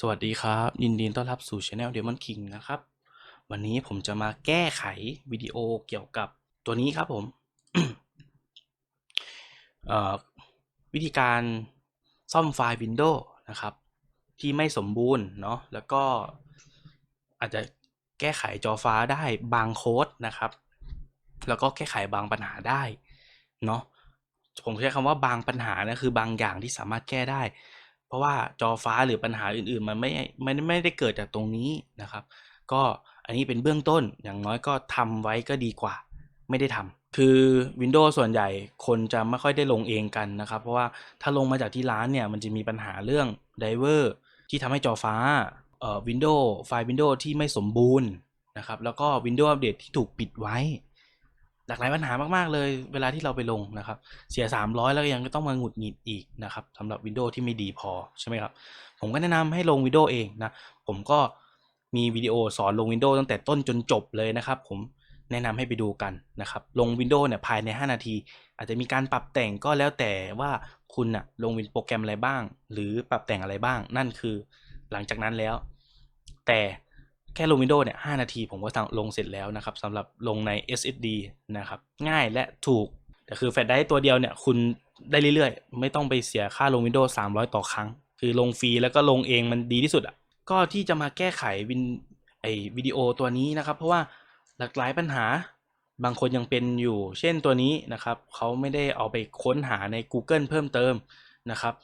สวัสดีครับ ยินดีต้อนรับสู่ช anel Demon King นะครับ วันนี้ผมจะมาแก้ไขวิดีโอเกี่ยวกับตัวนี้ครับผมวิธีการซ่อมไฟล์ Windows นะครับ ที่ไม่สมบูรณ์เนาะแล้วก็อาจจะแก้ไขจอฟ้าได้บางโค้ดนะครับ แล้วก็แก้ไขบางปัญหาได้เนาะผมใช้คำว่าบางปัญหานะคือบางอย่างที่สามารถแก้ได้ เพราะว่าจอฟ้าหรือปัญหาอื่นๆ มันไม่ไม่ไม่ได้เกิดจากตรงนี้นะครับ ก็อันนี้เป็นเบื้องต้นอย่างน้อยก็ทำไว้ก็ดีกว่า ไม่ได้ทำคือ Windows ส่วนใหญ่คนจะไม่ค่อยได้ลงเองกันนะครับ เพราะว่าถ้าลงมาจากที่ร้านเนี่ยมันจะมีปัญหาเรื่องไดเวอร์ที่ทำให้จอฟ้าเอ่อ Windows ไฟล์ Windows ที่ไม่สมบูรณ์นะครับแล้วก็ Windows อัปเดตที่ถูกปิดไว้ หลากหลายปัญหามากๆเลย เวลาที่เราไปลงนะครับ เสีย 300 แล้วยังต้องมาหงุดหงิดอีกนะครับสำหรับ Windows ที่ไม่ดีพอใช่ไหมครับ ผมก็แนะนำให้ลง Windows เองนะ ผมก็มีวิดีโอสอนลง Windows ตั้งแต่ต้นจนจบเลยนะครับ ผมแนะนำให้ไปดูกันนะครับ ลง Windows เนี่ยภายใน 5 นาที อาจจะมีการปรับแต่งก็แล้วแต่ว่าคุณนะลงวินโปรแกรมอะไรบ้าง หรือปรับแต่งอะไรบ้าง นั่นคือหลังจากนั้นแล้ว แต่ แค่ลง Windows เนี่ย5นาทีผมก็ลงเสร็จแล้วนะครับสำหรับลงใน SSD นะครับ ง่ายและถูก แต่คือแฟลชไดร์ตัวเดียวเนี่ยคุณได้เรื่อยๆ ไม่ต้องไปเสียค่าลง Windows 300 ต่อครั้ง คือลงฟรีแล้วก็ลงเองมันดีที่สุดอะก็ที่จะมาแก้ไขวินไอวิดีโอตัวนี้นะครับ เพราะว่าหลากหลายปัญหาบางคนยังเป็นอยู่ เช่นตัวนี้นะครับเขาไม่ได้เอาไปค้นหาใน Google เพิ่มเติมนะครับ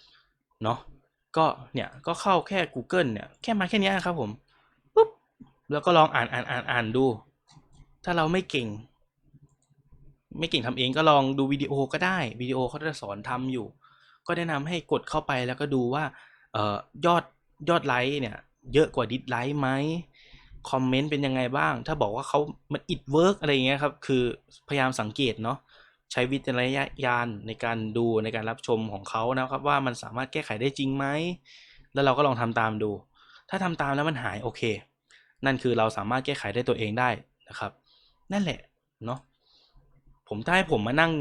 เนาะก็เนี่ยก็เข้าแค่ Google เนี่ยแค่มาแค่นี้ยครับผม แล้วก็ลองอ่านอ่านอ่านอ่านดู ถ้าเราไม่เก่ง ไม่เก่งทำเองก็ลองดูวิดีโอก็ได้วิดีโอเขาจะสอนทำอยู่ ก็แนะนำให้กดเข้าไปแล้วก็ดูว่าเอ่อยอดยอดไลค์เนี่ยเยอะกว่าดิสไลค์ไหมคอมเมนต์เป็นยังไงบ้าง ถ้าบอกว่าเขามันอิดเวิร์กอะไรเงี้ยครับ คือพยายามสังเกตเนาะ ใช้วิจารณญาณในการดูในการรับชมของเขานะครับ ว่ามันสามารถแก้ไขได้จริงไหม แล้วเราก็ลองทำตามดู ถ้าทำตามแล้วมันหายโอเค นั่นคือเราสามารถแก้ไขได้ตัวเองได้นะครับ นั่นแหละเนาะผมถ้าให้ผมมานั่ง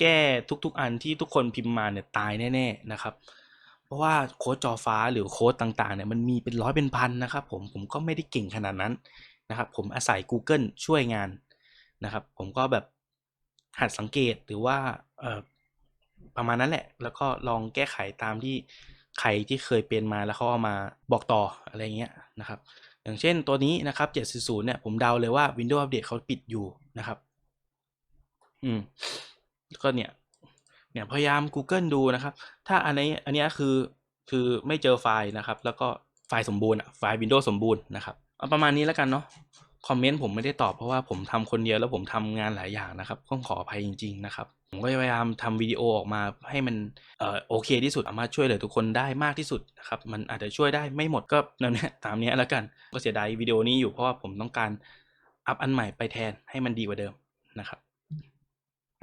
แก้ทุกๆ อันที่ทุกคนพิมพ์มาเนี่ยตายแน่ ๆนะครับ เพราะว่าโค้ดจอฟ้าหรือโค้ดต่างๆเนี่ยมันมีเป็นร้อยเป็นพันนะครับผมผมก็ไม่ได้เก่งขนาดนั้นนะครับ ผมอาศัย Google ช่วยงานนะครับ ผมก็แบบหัดสังเกตหรือว่าเอ่อประมาณนั้นแหละ แล้วก็ลองแก้ไขตามที่ใครที่เคยเป็นมาแล้วเขาเอามาบอกต่ออะไรเงี้ยนะครับ อย่างเช่นตัวนี้นะครับ 740 เนี่ย ผมเดาเลยว่า Windows Update เขาปิดอยู่นะครับ อืม ก็เนี่ย เนี่ยพยายาม Google ดูนะครับ ถ้าอันนี้ อันนี้คือ คือไม่เจอไฟล์นะครับ แล้วก็ไฟล์สมบูรณ์อะไฟล์ Windows สมบูรณ์นะครับ เอาประมาณนี้แล้วกันเนาะ คอมเมนต์ผมไม่ได้ตอบเพราะว่าผมทำคนเดียวแล้วผมทำงานหลายอย่างนะครับต้องขออภัยจริง ๆ นะครับ ผมก็พยายามทำวิดีโอออกมาให้มันเอ่อโอเคที่สุดสามารถช่วยเหลือทุกคนได้มากที่สุดนะครับมันอาจจะช่วยได้ไม่หมดก็นั่นแหละตามนี้แล้วกันก็เสียดายวิดีโอนี้อยู่เพราะว่าผมต้องการอัพอันใหม่ไปแทนให้มันดีกว่าเดิมนะครับ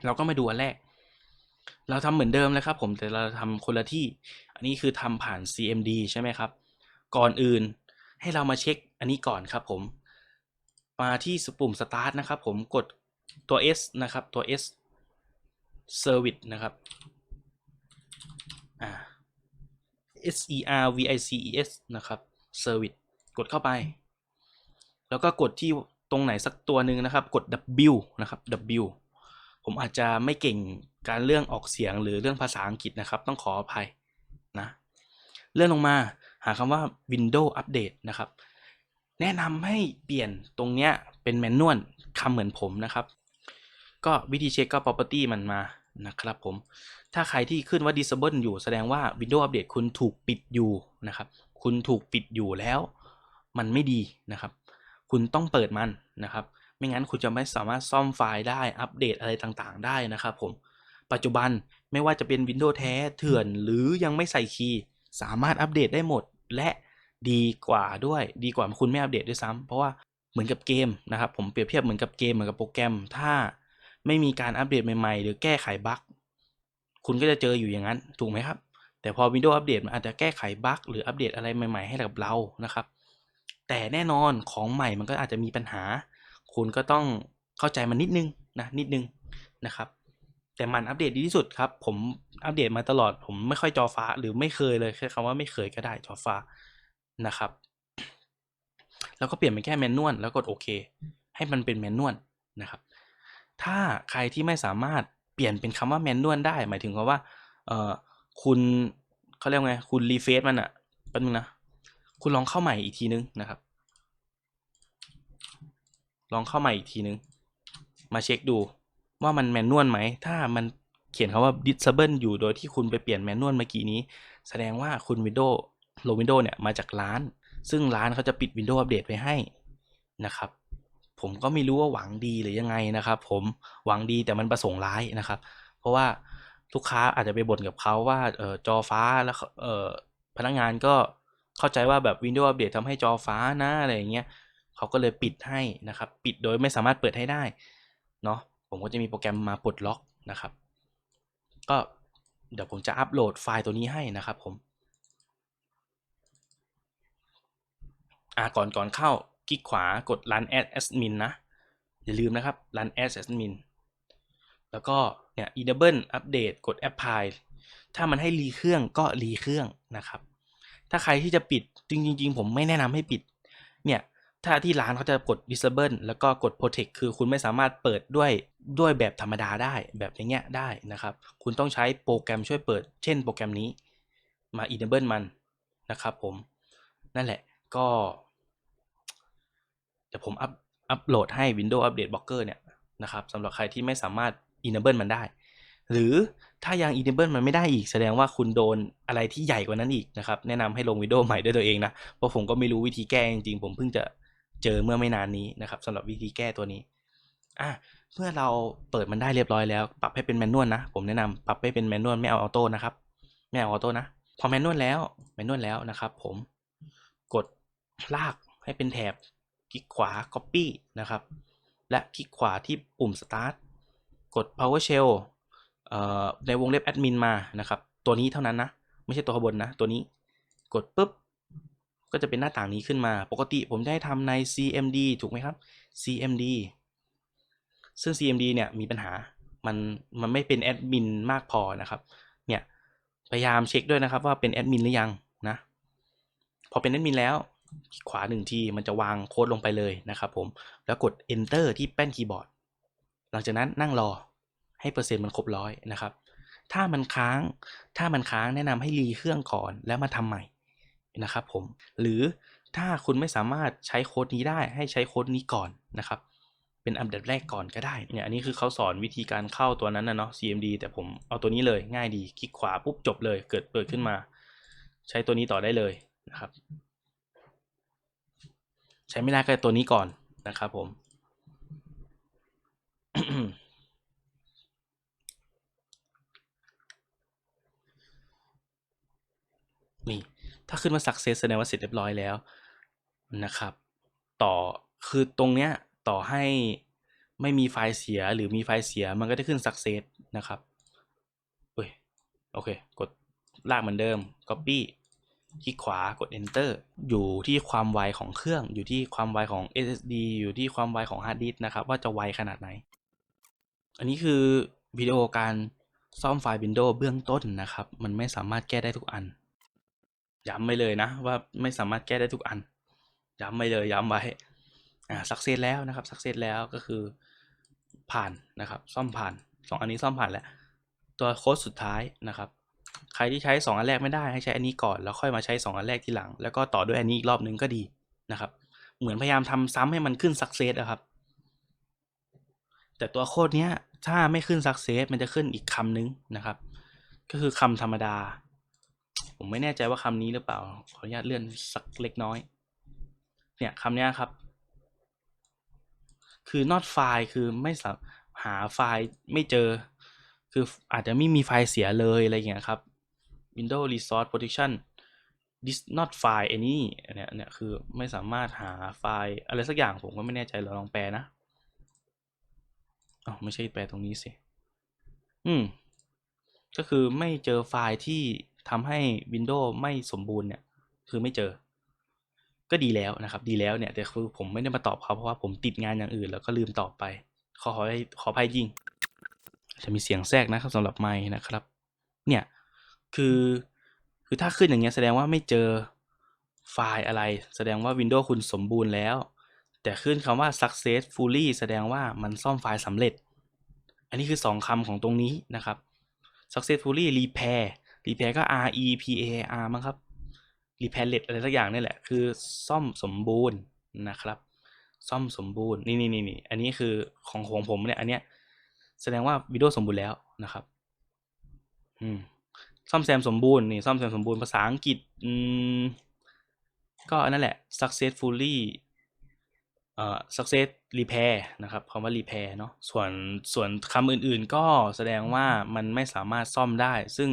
เราก็มาดูอันแรก เราทำเหมือนเดิมเลยครับ ผมแต่เราทำคนละที่ อันนี้คือทำผ่าน CMD ใช่ไหมครับ ก่อนอื่นให้เรามาเช็คอันนี้ก่อนครับผม มาที่ปุ่ม start นะครับผมกดตัว S นะครับตัว S service นะครับอ่า S E R V I C E S นะครับ service กดเข้าไป แล้วก็กดที่ตรงไหนสักตัวหนึ่งนะครับ กด W นะครับ W ผมอาจจะไม่เก่งการเรื่องออกเสียงหรือเรื่องภาษาอังกฤษนะครับ ต้องขออภัยนะ เลื่อนลงมาหาคำว่า Windows Update นะครับ แนะนำให้เปลี่ยนตรงเนี้ยเป็นแมนนวลคำเหมือนผมนะครับ ก็วิธีเช็คก็ property มันมานะครับผม ถ้าใครที่ขึ้นว่า disable อยู่แสดงว่า Windows Update คุณถูกปิดอยู่นะครับ คุณถูกปิดอยู่แล้ว มันไม่ดีนะครับ คุณต้องเปิดมันนะครับ ไม่งั้นคุณจะไม่สามารถซ่อมไฟล์ได้ อัปเดตอะไรต่างๆ ได้นะครับผม ปัจจุบันไม่ว่าจะเป็น Windows แท้ เถื่อน หรือยังไม่ใส่คีย์ สามารถอัปเดตได้หมด และ ดีกว่าด้วย ดีกว่าคุณไม่อัปเดตด้วยซ้ำเพราะว่าเหมือนกับเกมนะครับผมเปรียบเทียบเหมือนกับเกมเหมือนกับโปรแกรม ถ้าไม่มีการอัปเดตใหม่ๆ หรือแก้ไขบั๊กคุณก็จะเจออยู่อย่างนั้น ถูกไหมครับ แต่พอ Windows อัปเดตมันอาจจะแก้ไขบั๊กหรืออัปเดตอะไรใหม่ๆ ให้กับเรานะครับ แต่แน่นอนของใหม่มันก็อาจจะมีปัญหา คุณก็ต้องเข้าใจมันนิดนึงนะนิดนึงนะครับ แต่มันอัปเดตดีที่สุดครับ ผมอัปเดตมาตลอด ผมไม่ค่อยจอฟ้าหรือไม่เคยเลยแค่คำว่าไม่เคยก็ได้จอฟ้า นะครับ แล้วก็เปลี่ยนเป็นแค่แมนนวลแล้วกดโอเค ให้มันเป็นแมนนวลนะครับ ถ้าใครที่ไม่สามารถเปลี่ยนเป็นคำว่าแมนนวลได้ หมายถึงว่าเออคุณเขาเรียกไง คุณรีเฟซมันอะแป๊บนึงนะ คุณลองเข้าใหม่อีกทีนึงนะครับ ลองเข้าใหม่อีกทีนึง มาเช็คดูว่ามันแมนนวลไหม ถ้ามันเขียนคำว่า disable อยู่โดยที่คุณไปเปลี่ยนแมนนวลเมื่อกี้นี้ แสดงว่าคุณ Windows โล Windows เนี่ยมาจากร้าน ซึ่งร้านเขาจะปิด Windows อัปเดตไว้ให้นะครับ ผมก็ไม่รู้ว่าหวังดีหรือยังไงนะครับ ผมหวังดีแต่มันประสงค์ร้ายนะครับ เพราะว่าลูกค้าอาจจะไปบ่นกับเขาว่าเออจอฟ้าแล้วเออพนักงานก็เข้าใจว่าแบบ Windows อัปเดตทำให้จอฟ้านะอะไรอย่างเงี้ยเขาก็เลยปิดให้นะครับ ปิดโดยไม่สามารถเปิดให้ได้เนาะผมก็จะมีโปรแกรมมาปลดล็อกนะครับ ก็เดี๋ยวผมจะอัปโหลดไฟล์ตัวนี้ให้นะครับผม อ่าก่อนก่อนเข้าคลิกขวากด run as admin นะ อย่าลืมนะครับ run as admin แล้วก็เนี่ย enable update กด apply ถ้ามันให้รีเครื่องก็รีเครื่องนะครับ ถ้าใครที่จะปิดจริงๆ ผมไม่แนะนำให้ปิด เนี่ยถ้าที่ร้านเขาจะกด disable แล้วก็กด protect คือคุณไม่สามารถเปิดด้วยด้วยแบบธรรมดาได้แบบอย่างเงี้ยได้นะครับ คุณต้องใช้โปรแกรมช่วยเปิด เช่นโปรแกรมนี้มา enable มันนะครับผม นั่นแหละก็ เดี๋ยวผมอัพอัพโหลดให้ Windows Update Blocker เนี่ยนะครับสำหรับใครที่ไม่สามารถ enable มันได้ หรือถ้ายัง enable มันไม่ได้อีกแสดงว่าคุณโดนอะไรที่ใหญ่กว่านั้นอีกนะครับ แนะนำให้ลง Windows ใหม่ด้วยตัวเองนะ เพราะผมก็ไม่รู้วิธีแก้จริงๆ ผมเพิ่งจะเจอเมื่อไม่นานนี้นะครับสำหรับวิธีแก้ตัวนี้อะเมื่อเราเปิดมันได้เรียบร้อยแล้ว ปรับให้เป็นแมนนวลนะ ผมแนะนำปรับให้เป็นแมนนวลไม่เอาออโต้นะครับไม่เอาออโต้นะพอแมนนวลแล้วแมนนวลแล้วนะครับ ผมกดลากให้เป็นแถบ คลิกขวา Copy นะครับ และคลิกขวาที่ปุ่ม Start กด PowerShell ในวงเล็บ Admin มานะครับ ตัวนี้เท่านั้นนะ ไม่ใช่ตัวข้างบนนะ ตัวนี้กดปุ๊บ ก็จะเป็นหน้าต่างนี้ขึ้นมา ปกติผมจะให้ทำใน CMD ถูกไหมครับ CMD ซึ่ง CMD เนี่ยมีปัญหา มัน มันไม่เป็นแอดมินมากพอนะครับ เนี่ย พยายามเช็คด้วยนะครับว่าเป็นแอดมินหรือยังนะ พอเป็นแอดมินแล้ว ขวาหนึ่งทีมันจะวางโค้ดลงไปเลยนะครับผม แล้วกด enter ที่แป้นคีย์บอร์ด หลังจากนั้นนั่งรอให้เปอร์เซ็นต์มันครบร้อยนะครับ ถ้ามันค้าง ถ้ามันค้างแนะนำให้รีเครื่องก่อนแล้วมาทำใหม่นะครับผม หรือถ้าคุณไม่สามารถใช้โค้ดนี้ได้ให้ใช้โค้ดนี้ก่อนนะครับ เป็นอันดับแรกก่อนก็ได้ เนี่ยอันนี้คือเขาสอนวิธีการเข้าตัวนั้นนะเนาะ CMD แต่ผมเอาตัวนี้เลยง่ายดี คลิกขวาปุ๊บจบเลย เกิดเปิดขึ้นมา ใช้ตัวนี้ต่อได้เลยนะครับ ใช้ไม่ได้ก็ตัวนี้ก่อนนะครับผมนี่ถ้าขึ้นมา success แสดงว่าเสร็จเรียบร้อยแล้วนะครับ ต่อคือตรงเนี้ยต่อให้ไม่มีไฟล์เสียหรือมีไฟล์เสียมันก็จะขึ้น success นะครับเอ้ยโอเค กดลากเหมือนเดิม copy คลิกขวากด enter อยู่ที่ความไวของเครื่อง อยู่ที่ความไวของ SSD อยู่ที่ความไวของ hard disk นะครับ ว่าจะไวขนาดไหน อันนี้คือวิดีโอการซ่อมไฟล์ Windows เบื้องต้นนะครับ มันไม่สามารถแก้ได้ทุกอัน ย้ำไปเลยนะ ว่าไม่สามารถแก้ได้ทุกอัน ย้ำไปเลยย้ำไว้อ่าสักเซสแล้วนะครับสักเซสแล้วก็คือผ่านนะครับ ซ่อมผ่านสองอันนี้ซ่อมผ่านแล้ว ตัวโค้ดสุดท้ายนะครับ ครที่ใช้ 2 อันแรกไม่ได้ให้ใช้อันนี้ก่อน แล้วค่อยมาใช้ 2 อันแรกทีหลัง แล้วก็ต่อด้วยอันนี้อีกรอบนึงก็ดีนะครับ เหมือนพยายามทำซ้ำให้มันขึ้น success นะครับ แต่ตัวโค้ดเนี้ยถ้าไม่ขึ้น success มันจะขึ้นอีกคำนึงนะครับ ก็คือคำธรรมดา ผมไม่แน่ใจว่าคำนี้หรือเปล่า ขออนุญาตเลื่อนสักเล็กน้อย เนี่ยคำนี้ครับ คือ not file คือไม่สาหาไฟล์ไม่เจอ คืออาจจะไม่มีไฟล์เสียเลยอะไรอย่างเงี้ยครับ Windows Resource Protection this not file any เนี่ยเนี่ยคือไม่สามารถหาไฟล์อะไรสักอย่างผมก็ไม่แน่ใจเราลองแปลนะอ๋อไม่ใช่แปลตรงนี้สิ อืม ก็คือไม่เจอไฟล์ที่ทำให้ Windows ไม่สมบูรณ์เนี่ย คือไม่เจอ ก็ดีแล้วนะครับ ดีแล้วเนี่ย แต่คือผมไม่ได้มาตอบเขาเพราะว่าผมติดงานอย่างอื่นแล้วก็ลืมตอบไป ขอขอให้ขออภัยจริงจะมีเสียงแทรกนะครับสำหรับไมค์นะครับ เนี่ย คือคือถ้าขึ้นอย่างเงี้ยแสดงว่าไม่เจอไฟล์อะไร แสดงว่า Windows คุณสมบูรณ์แล้ว แต่ขึ้นคำว่า successfully แสดงว่ามันซ่อมไฟล์สำเร็จ อันนี้คือ 2คำของตรงนี้นะครับ successfully repair repair ก็ R E P A R มั้งครับ repairlet อะไรสักอย่างนี่แหละ คือซ่อมสมบูรณ์นะครับ ซ่อมสมบูรณ์นี่นี่นี่อันนี้คือของของผมเนี่ย อันเนี้ยแสดงว่า Windows สมบูรณ์แล้วนะครับ อืม ซ่อมแซมสมบูรณ์นี่ซ่อมแซมสมบูรณ์ภาษาอังกฤษอืมก็อันนั่นแหละ successfully เอ่อ success repair นะครับคำว่า repair เนาะส่วนส่วนคำอื่นๆ ก็แสดงว่ามันไม่สามารถซ่อมได้ ซึ่ง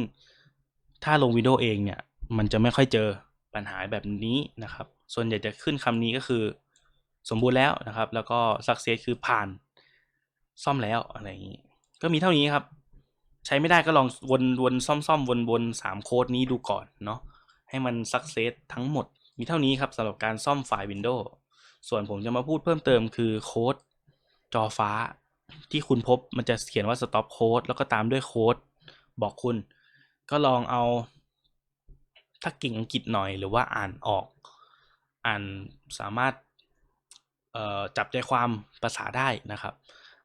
ถ้าลง Windows เองเนี่ย มันจะไม่ค่อยเจอปัญหาแบบนี้นะครับ ส่วนใหญ่จะขึ้นคำนี้ก็คือสมบูรณ์แล้วนะครับ แล้วก็ success คือผ่านซ่อมแล้วอะไรอย่างนี้ ก็มีเท่านี้ครับ ใช้ไม่ได้ก็ลองวนวนซ่อมซ่อมวนวนสามโค้ดนี้ดูก่อนเนาะให้มัน success ทั้งหมด มีเท่านี้ครับสำหรับการซ่อมไฟล์ Windows ส่วนผมจะมาพูดเพิ่มเติมคือโค้ดจอฟ้า ที่คุณพบมันจะเขียนว่า stop code แล้วก็ตามด้วยโค้ดบอกคุณ ก็ลองเอาถ้าเก่งอังกฤษหน่อยหรือว่าอ่านออก อ่านสามารถจับใจความภาษาได้นะครับ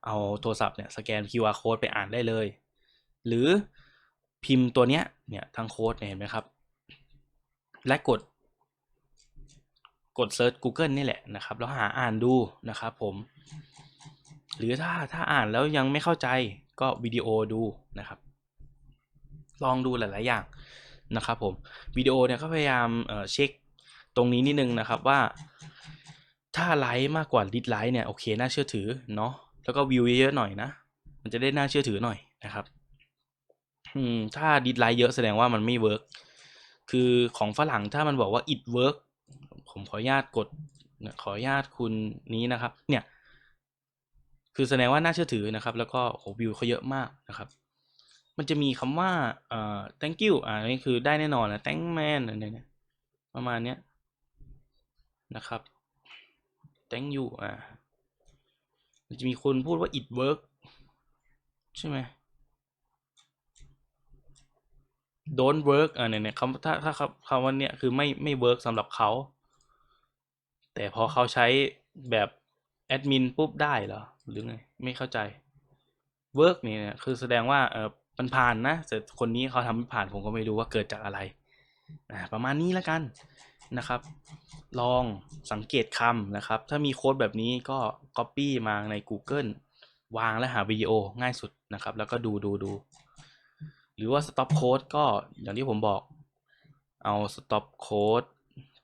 เอาโทรศัพท์เนี่ยสแกน QR code ไปอ่านได้เลย หรือพิมพ์ตัวเนี้ยเนี่ยทางโค้ดเห็นไหมครับ และกด กด Search Google นี่แหละนะครับ แล้วหาอ่านดูนะครับผม หรือถ้าถ้าอ่านแล้วยังไม่เข้าใจก็วิดีโอดูนะครับ ลองดูหลาย ๆ อย่างนะครับผมวิดีโอเนี่ยก็พยายามเเช็คตรงนี้นิดนึงนะครับว่า ถ้าไลค์มากกว่าดิสไลค์เนี่ยโอเคน่าเชื่อถือเนาะแล้วก็วิวเยอะๆหน่อยนะ มันจะได้น่าเชื่อถือหน่อยนะครับ อืมถ้าดิสไลค์เยอะแสดงว่ามันไม่เวิร์กคือของฝรั่งถ้ามันบอกว่า it work ผมขออนุญาตกดขออนุญาตคุณนี้นะครับ เนี่ย คือแสดงว่าน่าเชื่อถือนะครับ แล้วก็โหวิวเขาเยอะมากนะครับ มันจะมีคำว่าเอ่อ thank you อ่านี่คือได้แน่นอนนะ thank man อะไรเนี่ยประมาณเนี้ยนะครับ thank you อ่ามันจะมีคนพูดว่า it work ใช่ไหม don't work อ่าเนี่ยเนี่ยคำถ้าถ้าคำว่าเนี่ยคือไม่ไม่ work สำหรับเขา แต่พอเขาใช้แบบแอดมินปุ๊บได้เหรอ หรือไง ไม่เข้าใจ work เนี่ยคือแสดงว่าเออมันผ่านนะแต่คนนี้เขาทำไม่ผ่านผมก็ไม่รู้ว่าเกิดจากอะไรอ่าประมาณนี้แล้วกันนะครับ ลองสังเกตคำนะครับ ถ้ามีโค้ดแบบนี้ก็ Copy มาใน Google วางและหาวิดีโอง่ายสุดนะครับ แล้วก็ดูดูดู รือว่า stop code ก็อย่างที่ผมบอก เอา stop code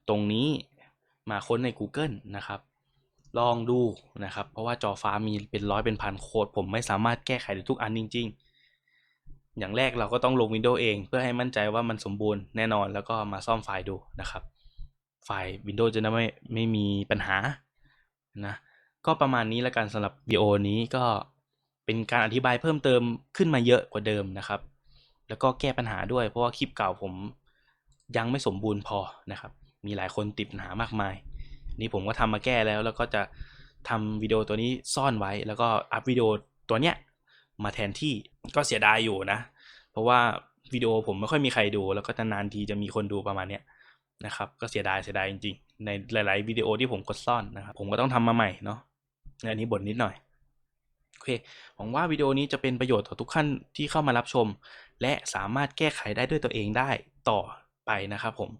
ตรงนี้มาค้นใน Google นะครับ ลองดูนะครับ เพราะว่าจอฟ้ามีเป็นร้อยเป็นพันโค้ด ผมไม่สามารถแก้ไขได้ทุกอันจริง ๆ อย่างแรกเราก็ต้องลง Windows เอง เพื่อให้มั่นใจว่ามันสมบูรณ์แน่นอนแล้วก็มาซ่อมไฟล์ดูนะครับ ไฟล์ Windows จะไม่ไม่มีปัญหานะก็ประมาณนี้แล้วกันสำหรับวิดีโอนี้ก็เป็นการอธิบายเพิ่มเติมขึ้นมาเยอะกว่าเดิมนะครับ แล้วก็แก้ปัญหาด้วย เพราะว่าคลิปเก่าผมยังไม่สมบูรณ์พอนะครับ มีหลายคนติดปัญหามากมาย นี่ผมก็ทำมาแก้แล้วแล้วก็จะทำวิดีโอตัวนี้ซ่อนไว้ แล้วก็อัพวิดีโอตัวเนี้ยมาแทนที่ก็เสียดายอยู่นะ เพราะว่าวิดีโอผมไม่ค่อยมีใครดู แล้วก็นานๆทีจะมีคนดูประมาณเนี้ยนะครับก็เสียดายเสียดายจริงๆ ในหลาย ๆ วิดีโอที่ผมกดซ่อนนะครับผมก็ต้องทำมาใหม่เนาะอันนี้บ่นนิดหน่อยโอเคหวังว่าวิดีโอนี้จะเป็นประโยชน์ต่อทุกท่านที่เข้ามารับชม และสามารถแก้ไขได้ด้วยตัวเองได้ต่อไปนะครับผม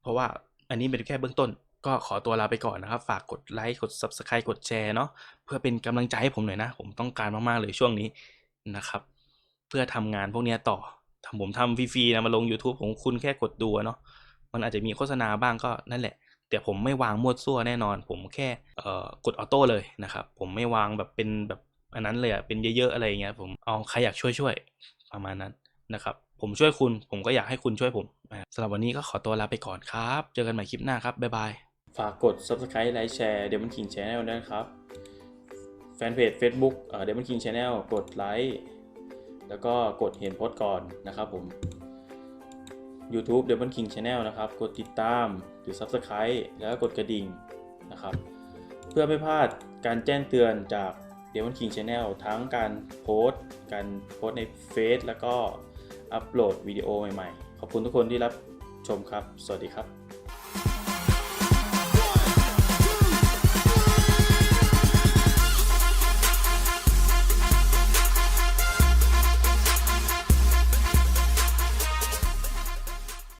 เพราะว่าอันนี้เป็นแค่เบื้องต้น ก็ขอตัวลาไปก่อนนะครับ ฝากกดไลค์กด Subscribe กดแชร์เนาะเพื่อเป็นกำลังใจให้ผมหน่อยนะ ผมต้องการมาก ๆ เลยช่วงนี้นะครับ เพื่อทำงานพวกนี้ต่อทำผมทำฟรีๆนะมาลง YouTube ผมคุณแค่กดดูเนาะมันอาจจะมีโฆษณาบ้างก็นั่นแหละแต่ผมไม่วางมั่วซั่วแน่นอน ผมแค่กดออโต้เลยนะครับ ผมไม่วางแบบเป็นแบบอันนั้นเลยอะเป็นเยอะๆอะไรเงี้ยผมเอาใครอยากช่วยช่วยประมาณนั้น นะครับ ผมช่วยคุณ ผมก็อยากให้คุณช่วยผมสำหรับวันนี้ก็ขอตัวลาไปก่อนครับ เจอกันใหม่คลิปหน้าครับ บ๊ายบาย ฝากกด subscribe ไลค์แชร์ Demon King Channel ด้วยนะครับ แฟนเพจ Facebook เอ่อ Demon King Channel กดไลค์แล้วก็กดเห็นโพสต์ก่อนนะครับผม YouTube Demon King Channel นะครับ กดติดตามหรือ Subscribe แล้วก็กดกระดิ่งนะครับ เพื่อไม่พลาดการแจ้งเตือนจาก Demon King Channel ทั้งการโพสต์ การโพสต์ในเฟซแล้วก็ อัปโหลดวิดีโอใหม่ๆ ขอบคุณทุกคนที่รับชมครับ สวัสดีครับ